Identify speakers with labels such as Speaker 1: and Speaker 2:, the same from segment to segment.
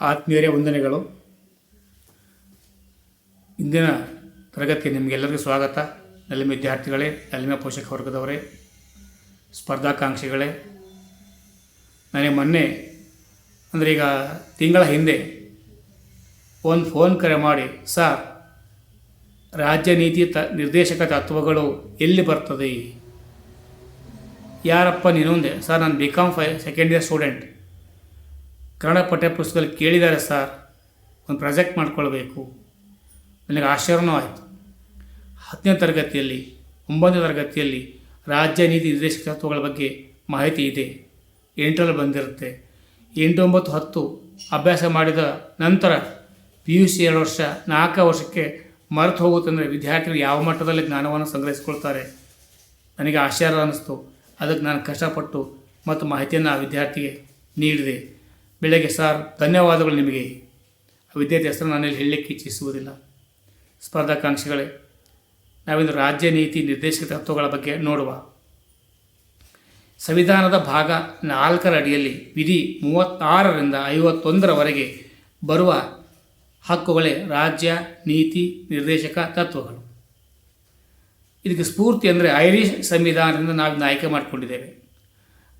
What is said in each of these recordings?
Speaker 1: ಆತ್ಮೀಯರೇ ವಂದನೆಗಳು. ಇಂದಿನ ತರಗತಿಗೆ ನಿಮಗೆಲ್ಲರಿಗೂ ಸ್ವಾಗತ. ನಲ್ಲಿಮ ವಿದ್ಯಾರ್ಥಿಗಳೇ ನಲ್ಲಿಮ ಪೋಷಕ ವರ್ಗದವರೇ, ಸ್ಪರ್ಧಾಕಾಂಕ್ಷಿಗಳೇ. ನನಗೆ ಮೊನ್ನೆ, ಅಂದರೆ ಈಗ ತಿಂಗಳ ಹಿಂದೆ ಒಂದು ಫೋನ್ ಕರೆ ಮಾಡಿ, ಸರ್, ರಾಜ್ಯ ನೀತಿ ತ, ನಿರ್ದೇಶಕ ತತ್ವಗಳು ಎಲ್ಲಿ ಬರ್ತದೆ? ಯಾರಪ್ಪ ನೀನೊಂದೆ ಸರ್, ನಾನು ಬಿ ಕಾಮ್ ಫೈ ಸೆಕೆಂಡ್ ಇಯರ್ ಸ್ಟೂಡೆಂಟ್ ಕನ್ನಡ ಪಠ್ಯಪುಸ್ತಕದಲ್ಲಿ ಕೇಳಿದ್ದಾರೆ ಸರ್, ಒಂದು ಪ್ರಾಜೆಕ್ಟ್ ಮಾಡ್ಕೊಳ್ಬೇಕು. ನನಗೆ ಆಶ್ಚರ್ಯನೂ ಆಯಿತು ಹತ್ತನೇ ತರಗತಿಯಲ್ಲಿ, ಒಂಬತ್ತನೇ ತರಗತಿಯಲ್ಲಿ ರಾಜ್ಯ ನೀತಿ ನಿರ್ದೇಶಕ ತತ್ವಗಳ ಬಗ್ಗೆ ಮಾಹಿತಿ ಇದೆ. ಎಂಟರಲ್ಲಿ ಬಂದಿರುತ್ತೆ. ಎಂಟು, ಒಂಬತ್ತು, ಹತ್ತು ಅಭ್ಯಾಸ ಮಾಡಿದ ನಂತರ ಪಿ ಯು ಸಿ ಎರಡು ವರ್ಷ, ನಾಲ್ಕು ವರ್ಷಕ್ಕೆ ಮರೆತು ಹೋಗುತ್ತಂದರೆ ವಿದ್ಯಾರ್ಥಿಗಳು ಯಾವ ಮಟ್ಟದಲ್ಲಿ ಜ್ಞಾನವನ್ನು ಸಂಗ್ರಹಿಸಿಕೊಳ್ತಾರೆ? ನನಗೆ ಆಶ್ಚರ್ಯ ಅನ್ನಿಸ್ತು. ಅದಕ್ಕೆ ನಾನು ಕಷ್ಟಪಟ್ಟು ಮತ್ತು ಮಾಹಿತಿಯನ್ನು ಆ ವಿದ್ಯಾರ್ಥಿಗೆ ನೀಡಿದೆ. ಬೆಳಗ್ಗೆ ಸರ್, ಧನ್ಯವಾದಗಳು ನಿಮಗೆ. ವಿದ್ಯಾರ್ಥಿ ಹೆಸರು ನಾನಲ್ಲಿ ಹೇಳಲಿಕ್ಕೆ ಇಚ್ಛಿಸುವುದಿಲ್ಲ. ಸ್ಪರ್ಧಾಕಾಂಕ್ಷಿಗಳೇ ನಾವಿಂದು ರಾಜ್ಯ ನೀತಿ ನಿರ್ದೇಶಕ ತತ್ವಗಳ ಬಗ್ಗೆ ನೋಡುವ. ಸಂವಿಧಾನದ ಭಾಗ ನಾಲ್ಕರ ಅಡಿಯಲ್ಲಿ ವಿಧಿ ಮೂವತ್ತಾರರಿಂದ ಐವತ್ತೊಂದರವರೆಗೆ ಬರುವ ಹಕ್ಕುಗಳೇ ರಾಜ್ಯ ನೀತಿ ನಿರ್ದೇಶಕ ತತ್ವಗಳು. ಇದಕ್ಕೆ ಸ್ಫೂರ್ತಿ ಅಂದರೆ ಐರಿಷ್ ಸಂವಿಧಾನದಿಂದ ನಾವು ಆಯ್ಕೆ ಮಾಡಿಕೊಂಡಿದ್ದೇವೆ.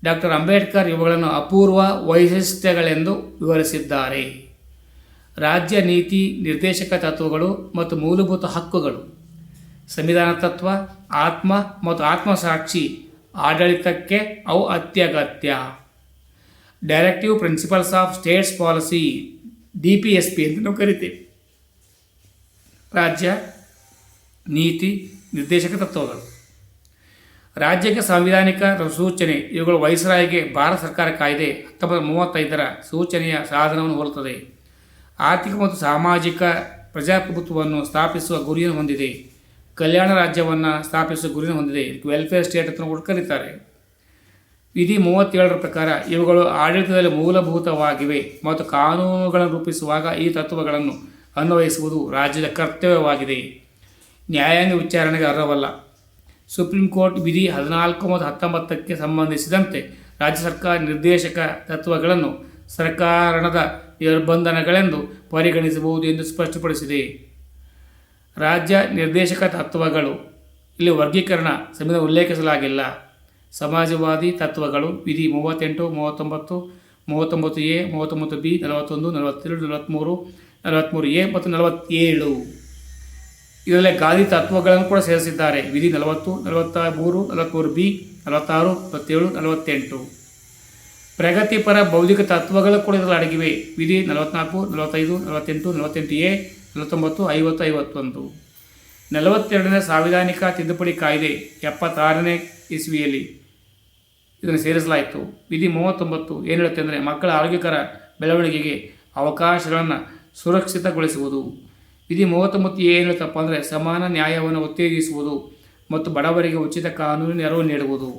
Speaker 1: ಡಾಕ್ಟರ್ ಅಂಬೇಡ್ಕರ್ ಇವುಗಳನ್ನು ಅಪೂರ್ವ ವೈಶಿಷ್ಟ್ಯಗಳೆಂದು ವಿವರಿಸಿದ್ದಾರೆ. ರಾಜ್ಯ ನೀತಿ, ನಿರ್ದೇಶಕ ತತ್ವಗಳು ಮತ್ತು ಮೂಲಭೂತ ಹಕ್ಕುಗಳು. ಸಂವಿಧಾನ ತತ್ವ, ಆತ್ಮ ಮತ್ತು ಆತ್ಮಸಾಕ್ಷಿ ಆಡಳಿತಕ್ಕೆ ಅವು ಅತ್ಯಗತ್ಯ. Directive principles of states policy D P S P ಅಂತ ನಾವು ಕರಿತೇವೆ. ರಾಜ್ಯ ನೀತಿ, ನಿರ್ದೇಶಕ ತತ್ವಗಳು. ರಾಜ್ಯಕ್ಕೆ ಸಾಂವಿಧಾನಿಕ ಸೂಚನೆ, ಇವುಗಳು ವೈಸ್ರಾಯಿಗೆ ಭಾರತ ಸರ್ಕಾರ ಕಾಯ್ದೆ ಹತ್ತೊಂಬತ್ತು ಮೂವತ್ತೈದರ ಸೂಚನೆಯ ಸಾಧನವನ್ನು ಹೋಲುತ್ತದೆ ಆರ್ಥಿಕ ಮತ್ತು ಸಾಮಾಜಿಕ ಪ್ರಜಾಪ್ರಭುತ್ವವನ್ನು ಸ್ಥಾಪಿಸುವ ಗುರಿಯನ್ನು ಹೊಂದಿದೆ. ಕಲ್ಯಾಣ ರಾಜ್ಯವನ್ನು ಸ್ಥಾಪಿಸುವ ಗುರಿಯನ್ನು ಹೊಂದಿದೆ. ವೆಲ್ಫೇರ್ ಸ್ಟೇಟ್ ಅಂತ ಕೂಡ ಕರೀತಾರೆ ವಿಧಿ ಮೂವತ್ತೇಳರ ಪ್ರಕಾರ ಇವುಗಳು ಆಡಳಿತದಲ್ಲಿ ಮೂಲಭೂತವಾಗಿವೆ ಮತ್ತು ಕಾನೂನುಗಳನ್ನು ರೂಪಿಸುವಾಗ ಈ ತತ್ವಗಳನ್ನು ಅನ್ವಯಿಸುವುದು ರಾಜ್ಯದ ಕರ್ತವ್ಯವಾಗಿದೆ. ನ್ಯಾಯಾಂಗ ವಿಚಾರಣೆಗೆ ಅರ್ಹವಲ್ಲ. ಸುಪ್ರೀಂ ಕೋರ್ಟ್ ವಿಧಿ ಹದಿನಾಲ್ಕು ಮತ್ತು ಹತ್ತೊಂಬತ್ತಕ್ಕೆ ಸಂಬಂಧಿಸಿದಂತೆ ರಾಜ್ಯ ಸರ್ಕಾರ ನಿರ್ದೇಶಕ ತತ್ವಗಳನ್ನು ಸರ್ಕಾರದ ನಿರ್ಬಂಧನಗಳೆಂದು ಪರಿಗಣಿಸಬಹುದು ಎಂದು ಸ್ಪಷ್ಟಪಡಿಸಿದೆ. ರಾಜ್ಯ ನಿರ್ದೇಶಕ ತತ್ವಗಳು, ಇಲ್ಲಿ ವರ್ಗೀಕರಣ ಸಂವಿಧಾನ ಉಲ್ಲೇಖಿಸಲಾಗಿಲ್ಲ. ಸಮಾಜವಾದಿ ತತ್ವಗಳು, ವಿಧಿ ಮೂವತ್ತೆಂಟು, ಮೂವತ್ತೊಂಬತ್ತು ಮೂವತ್ತೊಂಬತ್ತು ಎ, ಮೂವತ್ತೊಂಬತ್ತು ಬಿ, ನಲವತ್ತೊಂದು, ನಲವತ್ತೆರಡು, ನಲವತ್ತ್ಮೂರು ನಲವತ್ತ್ಮೂರು ಎ ಮತ್ತು ನಲವತ್ತೇಳು. ಇದರಲ್ಲಿ ಗಾಂಧಿ ತತ್ವಗಳನ್ನು ಕೂಡ ಸೇರಿಸಿದ್ದಾರೆ. ವಿಧಿ ನಲವತ್ತು ನಲವತ್ತ ಮೂರು ನಲವತ್ತ್ಮೂರು ಬಿ, ನಲವತ್ತಾರು, ನಲವತ್ತೇಳು, ನಲವತ್ತೆಂಟು. ಪ್ರಗತಿಪರ ಬೌದ್ಧಿಕ ತತ್ವಗಳು ಕೂಡ ಇದರಲ್ಲಿ ಅಡಗಿವೆ. ವಿಧಿ ನಲವತ್ನಾಲ್ಕು, ನಲವತ್ತೈದು, ನಲವತ್ತೆಂಟು ನಲವತ್ತೆಂಟು ಎ, ನಲವತ್ತೊಂಬತ್ತು, ಐವತ್ತು, ಐವತ್ತೊಂದು. ನಲವತ್ತೆರಡನೇ ಸಾಂವಿಧಾನಿಕ ತಿದ್ದುಪಡಿ ಕಾಯ್ದೆ, ಎಪ್ಪತ್ತಾರನೇ ಇಸ್ವಿಯಲ್ಲಿ ಇದನ್ನು ಸೇರಿಸಲಾಯಿತು. ವಿಧಿ ಮೂವತ್ತೊಂಬತ್ತು ಏನು ಹೇಳುತ್ತೆ ಅಂದರೆ ಮಕ್ಕಳ ಆರೋಗ್ಯಕರ ಬೆಳವಣಿಗೆಗೆ ಅವಕಾಶಗಳನ್ನು ಸುರಕ್ಷಿತಗೊಳಿಸುವುದು. ವಿಧಿ ಮೂವತ್ತೊಂಬತ್ತು ಏನು ಹೇಳುತ್ತಪ್ಪ ಅಂದರೆ ಸಮಾನ ನ್ಯಾಯವನ್ನು ಉತ್ತೇಜಿಸುವುದು ಮತ್ತು ಬಡವರಿಗೆ ಉಚಿತ ಕಾನೂನು ನೆರವು ನೀಡುವುದು.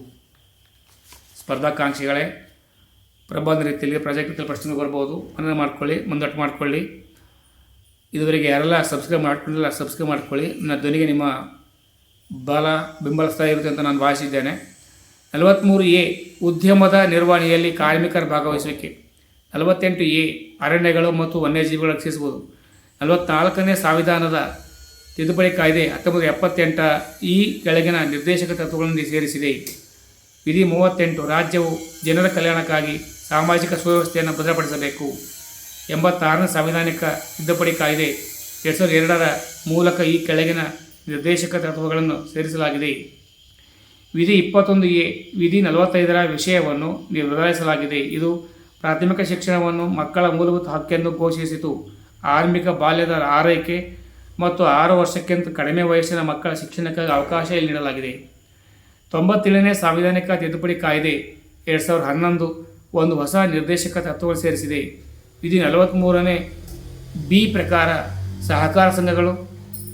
Speaker 1: ಸ್ಪರ್ಧಾಕಾಂಕ್ಷಿಗಳೇ, ಪ್ರಬಂಧ ರೀತಿಯಲ್ಲಿ ಪ್ರಾಜೆಕ್ಟ್ ಪ್ರಶ್ನೆ ಬರ್ಬೋದು. ಮನನ ಮಾಡ್ಕೊಳ್ಳಿ, ಮುಂದಟ್ಟು ಮಾಡ್ಕೊಳ್ಳಿ. ಇದುವರೆಗೆ ಯಾರೆಲ್ಲ ಸಬ್ಸ್ಕ್ರೈಬ್ ಮಾಡ್ಕೊಂಡಿಲ್ಲ, ಸಬ್ಸ್ಕ್ರೈಬ್ ಮಾಡ್ಕೊಳ್ಳಿ. ನನ್ನ ಧ್ವನಿಗೆ ನಿಮ್ಮ ಬಲ ಬೆಂಬಲಿಸ್ತಾ ಇರುತ್ತೆ ಅಂತ ನಾನು ಭಾವಿಸಿದ್ದೇನೆ. ನಲವತ್ತ್ಮೂರು ಎ, ಉದ್ಯಮದ ನಿರ್ವಹಣೆಯಲ್ಲಿ ಕಾರ್ಮಿಕರ ಭಾಗವಹಿಸುವಿಕೆ. ನಲವತ್ತೆಂಟು ಎ, ಅರಣ್ಯಗಳು ಮತ್ತು ವನ್ಯಜೀವಿಗಳು ರಕ್ಷಿಸುವುದು. ನಲವತ್ನಾಲ್ಕನೇ ಸಂವಿಧಾನದ ತಿದ್ದುಪಡಿ ಕಾಯ್ದೆ ಹತ್ತೊಂಬತ್ತು ಎಪ್ಪತ್ತೆಂಟ ಈ ಕೆಳಗಿನ ನಿರ್ದೇಶಕ ತತ್ವಗಳನ್ನು ಸೇರಿಸಿದೆ. ವಿಧಿ ಮೂವತ್ತೆಂಟು ರಾಜ್ಯವು ಜನರ ಕಲ್ಯಾಣಕ್ಕಾಗಿ ಸಾಮಾಜಿಕ ಸುವ್ಯವಸ್ಥೆಯನ್ನು ಭದ್ರಪಡಿಸಬೇಕು. ಎಂಬತ್ತಾರನೇ ಸಾಂವಿಧಾನಿಕ ತಿದ್ದುಪಡಿ ಕಾಯ್ದೆ ಎರಡು ಸಾವಿರದ ಎರಡರ ಮೂಲಕ ಈ ಕೆಳಗಿನ ನಿರ್ದೇಶಕ ತತ್ವಗಳನ್ನು ಸೇರಿಸಲಾಗಿದೆ. ವಿಧಿ ಇಪ್ಪತ್ತೊಂದು ಎ ವಿಧಿ ನಲವತ್ತೈದರ ವಿಷಯವನ್ನು ನಿರ್ಧರಿಸಲಾಗಿದೆ. ಇದು ಪ್ರಾಥಮಿಕ ಶಿಕ್ಷಣವನ್ನು ಮಕ್ಕಳ ಮೂಲಭೂತ ಹಕ್ಕೆಂದು ಘೋಷಿಸಿತು. ಆರಂಭಿಕ ಬಾಲ್ಯದ ಆರೈಕೆ ಮತ್ತು ಆರು ವರ್ಷಕ್ಕಿಂತ ಕಡಿಮೆ ವಯಸ್ಸಿನ ಮಕ್ಕಳ ಶಿಕ್ಷಣಕ್ಕಾಗಿ ಅವಕಾಶ ಇಲ್ಲಿ ನೀಡಲಾಗಿದೆ. ತೊಂಬತ್ತೇಳನೇ ಸಾಂವಿಧಾನಿಕ ತಿದ್ದುಪಡಿ ಕಾಯ್ದೆ ಎರಡು ಸಾವಿರದ ಹನ್ನೊಂದು ಒಂದು ಹೊಸ ನಿರ್ದೇಶಕ ತತ್ವಗಳು ಸೇರಿಸಿದೆ. ಇದು ನಲವತ್ತ್ಮೂರನೇ ಬಿ ಪ್ರಕಾರ ಸಹಕಾರ ಸಂಘಗಳು,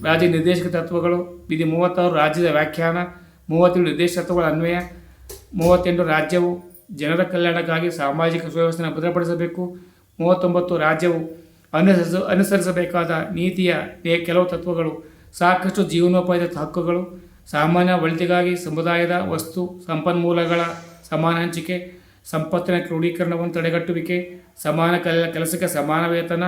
Speaker 1: ರಾಜ್ಯ ನಿರ್ದೇಶಕ ತತ್ವಗಳು, ವಿಧಿ ಮೂವತ್ತಾರು ರಾಜ್ಯದ ವ್ಯಾಖ್ಯಾನ, ಮೂವತ್ತೇಳು ನಿರ್ದೇಶಕ ತತ್ವಗಳ ಅನ್ವಯ, ಮೂವತ್ತೆಂಟು ರಾಜ್ಯವು ಜನರ ಕಲ್ಯಾಣಕ್ಕಾಗಿ ಸಾಮಾಜಿಕ ಸುವ್ಯವಸ್ಥೆಯನ್ನು ಭದ್ರಪಡಿಸಬೇಕು, ಮೂವತ್ತೊಂಬತ್ತು ರಾಜ್ಯವು ಅನುಸರಿಸ, ಅನುಸರಿಸಬೇಕಾದ ನೀತಿಯ ಕೆಲವು ತತ್ವಗಳು ಸಾಕಷ್ಟು ಜೀವನೋಪಾಯದ ಹಕ್ಕುಗಳು, ಸಾಮಾನ್ಯ ಒಳಿತಿಗಾಗಿ ಸಮುದಾಯದ ವಸ್ತು, ಸಂಪನ್ಮೂಲಗಳ ಸಮಾನ ಹಂಚಿಕೆ, ಸಂಪತ್ತಿನ ಕ್ರೋಢೀಕರಣವನ್ನು ತಡೆಗಟ್ಟುವಿಕೆ, ಸಮಾನ ಕೆಲ, ಕೆಲಸಕ್ಕೆ ಸಮಾನ ವೇತನ,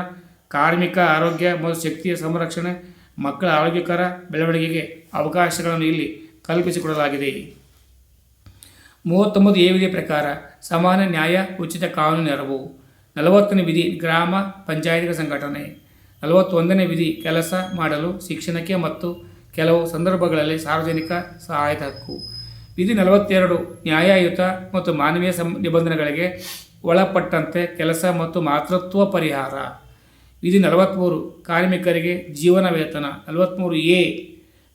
Speaker 1: ಕಾರ್ಮಿಕ ಆರೋಗ್ಯ ಮತ್ತು ಶಕ್ತಿಯ ಸಂರಕ್ಷಣೆ, ಮಕ್ಕಳ ಆರೋಗ್ಯಕರ ಬೆಳವಣಿಗೆಗೆ ಅವಕಾಶಗಳನ್ನು ಇಲ್ಲಿ ಕಲ್ಪಿಸಿಕೊಡಲಾಗಿದೆ. ಮೂವತ್ತೊಂಬತ್ತು ಎ ವಿಧಿ ಪ್ರಕಾರ ಸಮಾನ ನ್ಯಾಯ, ಉಚಿತ ಕಾನೂನು ನೆರವು. ನಲವತ್ತನೇ ವಿಧಿ ಗ್ರಾಮ ಪಂಚಾಯತ್ಗಳ ಸಂಘಟನೆ. ನಲವತ್ತೊಂದನೇ ವಿಧಿ ಕೆಲಸ ಮಾಡಲು, ಶಿಕ್ಷಣಕ್ಕೆ ಮತ್ತು ಕೆಲವು ಸಂದರ್ಭಗಳಲ್ಲಿ ಸಾರ್ವಜನಿಕ ಸಹಾಯದ ಹಕ್ಕು. ವಿಧಿ ನಲವತ್ತೆರಡು, ನ್ಯಾಯಯುತ ಮತ್ತು ಮಾನವೀಯ ಸಂ, ನಿಬಂಧನೆಗಳಿಗೆ ಒಳಪಟ್ಟಂತೆ ಕೆಲಸ ಮತ್ತು ಮಾತೃತ್ವ ಪರಿಹಾರ. ವಿಧಿ ನಲವತ್ತ್ಮೂರು ಕಾರ್ಮಿಕರಿಗೆ ಜೀವನ ವೇತನ. ನಲವತ್ತ್ಮೂರು ಎ,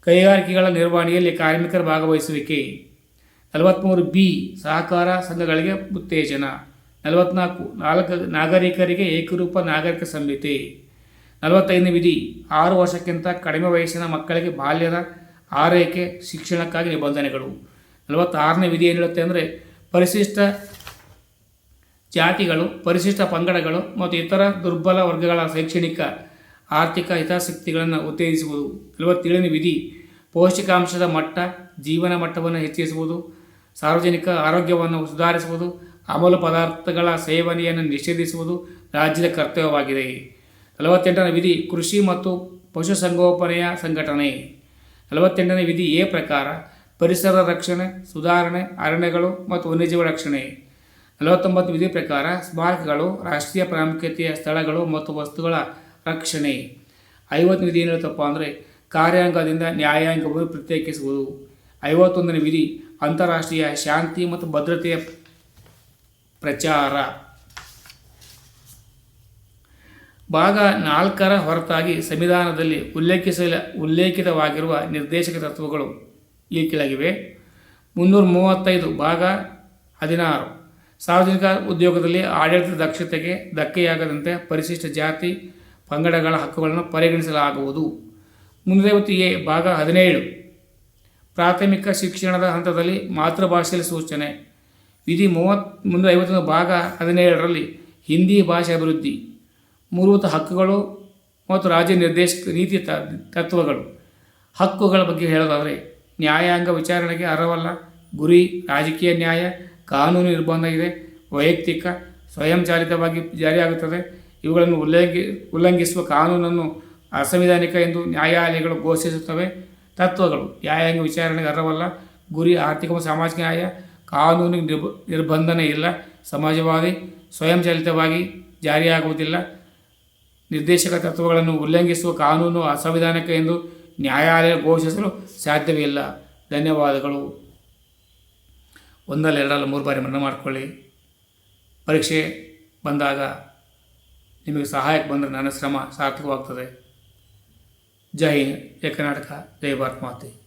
Speaker 1: ಕೈಗಾರಿಕೆಗಳ ನಿರ್ವಹಣೆಯಲ್ಲಿ ಕಾರ್ಮಿಕರ ಭಾಗವಹಿಸುವಿಕೆ. ನಲವತ್ತ್ಮೂರು ಬಿ, ಸಹಕಾರ ಸಂಘಗಳಿಗೆ ಉತ್ತೇಜನ. ನಲವತ್ನಾಲ್ಕು, ನಾಲ್ಕು ನಾಗರಿಕರಿಗೆ ಏಕರೂಪ ನಾಗರಿಕ ಸಂಹಿತೆ. ನಲವತ್ತೈದನೇ ವಿಧಿ, ಆರು ವರ್ಷಕ್ಕಿಂತ ಕಡಿಮೆ ವಯಸ್ಸಿನ ಮಕ್ಕಳಿಗೆ ಬಾಲ್ಯದ ಆರೈಕೆ, ಶಿಕ್ಷಣಕ್ಕಾಗಿ ನಿಬಂಧನೆಗಳು. ನಲವತ್ತಾರನೇ ವಿಧಿ ಏನು ಹೇಳುತ್ತೆ ಅಂದರೆ, ಪರಿಶಿಷ್ಟ ಜಾತಿಗಳು, ಪರಿಶಿಷ್ಟ ಪಂಗಡಗಳು ಮತ್ತು ಇತರ ದುರ್ಬಲ ವರ್ಗಗಳ ಶೈಕ್ಷಣಿಕ, ಆರ್ಥಿಕ ಹಿತಾಸಕ್ತಿಗಳನ್ನು ಉತ್ತೇಜಿಸುವುದು. ನಲವತ್ತೇಳನೇ ವಿಧಿ, ಪೌಷ್ಟಿಕಾಂಶದ ಮಟ್ಟ, ಜೀವನ ಮಟ್ಟವನ್ನು ಹೆಚ್ಚಿಸುವುದು. ಸಾರ್ವಜನಿಕ ಆರೋಗ್ಯವನ್ನು ಸುಧಾರಿಸುವುದು, ಅಮಲು ಪದಾರ್ಥಗಳ ಸೇವನೆಯನ್ನು ನಿಷೇಧಿಸುವುದು ರಾಜ್ಯದ ಕರ್ತವ್ಯವಾಗಿದೆ. ನಲವತ್ತೆಂಟನೇ ವಿಧಿ, ಕೃಷಿ ಮತ್ತು ಪಶುಸಂಗೋಪನೆಯ ಸಂಘಟನೆ. ನಲವತ್ತೆಂಟನೇ ವಿಧಿ ಎ ಪ್ರಕಾರ, ಪರಿಸರ ರಕ್ಷಣೆ, ಸುಧಾರಣೆ, ಅರಣ್ಯಗಳು ಮತ್ತು ವನ್ಯಜೀವ ರಕ್ಷಣೆ. ನಲವತ್ತೊಂಬತ್ತು ವಿಧಿ ಪ್ರಕಾರ, ಸ್ಮಾರಕಗಳು, ರಾಷ್ಟ್ರೀಯ ಪ್ರಾಮುಖ್ಯತೆಯ ಸ್ಥಳಗಳು ಮತ್ತು ವಸ್ತುಗಳ ರಕ್ಷಣೆ. ಐವತ್ತು ವಿಧಿ ಏನು ಹೇಳುತ್ತಪ್ಪ ಅಂದರೆ, ಕಾರ್ಯಾಂಗದಿಂದ ನ್ಯಾಯಾಂಗವನ್ನು ಪ್ರತ್ಯೇಕಿಸುವುದು. ಐವತ್ತೊಂದನೇ ವಿಧಿ, ಅಂತಾರಾಷ್ಟ್ರೀಯ ಶಾಂತಿ ಮತ್ತು ಭದ್ರತೆಯ ಪ್ರಚಾರ. ಭಾಗ ನಾಲ್ಕರ ಹೊರತಾಗಿ ಸಂವಿಧಾನದಲ್ಲಿ ಉಲ್ಲೇಖಿಸಲ, ಉಲ್ಲೇಖಿತವಾಗಿರುವ ನಿರ್ದೇಶಕ ತತ್ವಗಳು ಈ ಕೆಳಗಿವೆ. ಮುನ್ನೂರ ಮೂವತ್ತೈದು, ಭಾಗ ಹದಿನಾರು. ಸಾರ್ವಜನಿಕ ಉದ್ಯೋಗದಲ್ಲಿ ಆಡಳಿತ ದಕ್ಷತೆಗೆ ಧಕ್ಕೆಯಾಗದಂತೆ ಪರಿಶಿಷ್ಟ ಜಾತಿ ಪಂಗಡಗಳ ಹಕ್ಕುಗಳನ್ನು ಪರಿಗಣಿಸಲಾಗುವುದು. ಮುನ್ನೂರೈವತ್ತು ಎ, ಭಾಗ ಹದಿನೇಳು. ಪ್ರಾಥಮಿಕ ಶಿಕ್ಷಣದ ಹಂತದಲ್ಲಿ ಮಾತೃಭಾಷೆಯಲ್ಲಿ ಸೂಚನೆ. ವಿಧಿ ಮೂವತ್ ಮುನ್ನೂರ ಐವತ್ತೊಂದು ಭಾಗ ಹದಿನೇಳರಲ್ಲಿ ಹಿಂದಿ ಭಾಷೆ ಅಭಿವೃದ್ಧಿ. ಮೂಲಭೂತ ಹಕ್ಕುಗಳು ಮತ್ತು ರಾಜ್ಯ ನಿರ್ದೇಶಕ ನೀತಿ ತತ್ವಗಳು. ಹಕ್ಕುಗಳ ಬಗ್ಗೆ ಹೇಳೋದಾದರೆ, ನ್ಯಾಯಾಂಗ ವಿಚಾರಣೆಗೆ ಅರವಲ್ಲ ಗುರಿ, ರಾಜಕೀಯ ನ್ಯಾಯ, ಕಾನೂನು ನಿರ್ಬಂಧ ಇದೆ. ವೈಯಕ್ತಿಕ, ಸ್ವಯಂಚಾಲಿತವಾಗಿ ಜಾರಿಯಾಗುತ್ತದೆ. ಇವುಗಳನ್ನು ಉಲ್ಲಂಘಿ, ಉಲ್ಲಂಘಿಸುವ ಕಾನೂನನ್ನು ಅಸಂವಿಧಾನಿಕ ಎಂದು ನ್ಯಾಯಾಲಯಗಳು ಘೋಷಿಸುತ್ತವೆ. ತತ್ವಗಳು. ನ್ಯಾಯಾಂಗ ವಿಚಾರಣೆಗೆ ಅರ್ಹವಲ್ಲ. ಗುರಿ, ಆರ್ಥಿಕ ಮತ್ತು ಸಾಮಾಜಿಕ ನ್ಯಾಯ, ಕಾನೂನು ನಿರ್ಬ, ನಿರ್ಬಂಧನೆ ಇಲ್ಲ. ಸಮಾಜವಾದಿ, ಸ್ವಯಂಚಾಲಿತವಾಗಿ ಜಾರಿಯಾಗುವುದಿಲ್ಲ. ನಿರ್ದೇಶಕ ತತ್ವಗಳನ್ನು ಉಲ್ಲಂಘಿಸುವ ಕಾನೂನು ಅಸಂವಿಧಾನಕ ಎಂದು ನ್ಯಾಯಾಲಯ ಘೋಷಿಸಲು ಸಾಧ್ಯವೇ ಇಲ್ಲ. ಧನ್ಯವಾದಗಳು. ಒಂದಲ್ಲ, ಎರಡಲ್ಲ, ಮೂರು ಬಾರಿ ಮನ್ನಾ ಮಾಡಿಕೊಳ್ಳಿ. ಪರೀಕ್ಷೆ ಬಂದಾಗ ನಿಮಗೆ ಸಹಾಯಕ್ಕೆ ಬಂದರೆ ನನ್ನ ಶ್ರಮ ಸಾರ್ಥಕವಾಗ್ತದೆ. जय हिंद जय कर्नाटका जय भारत माते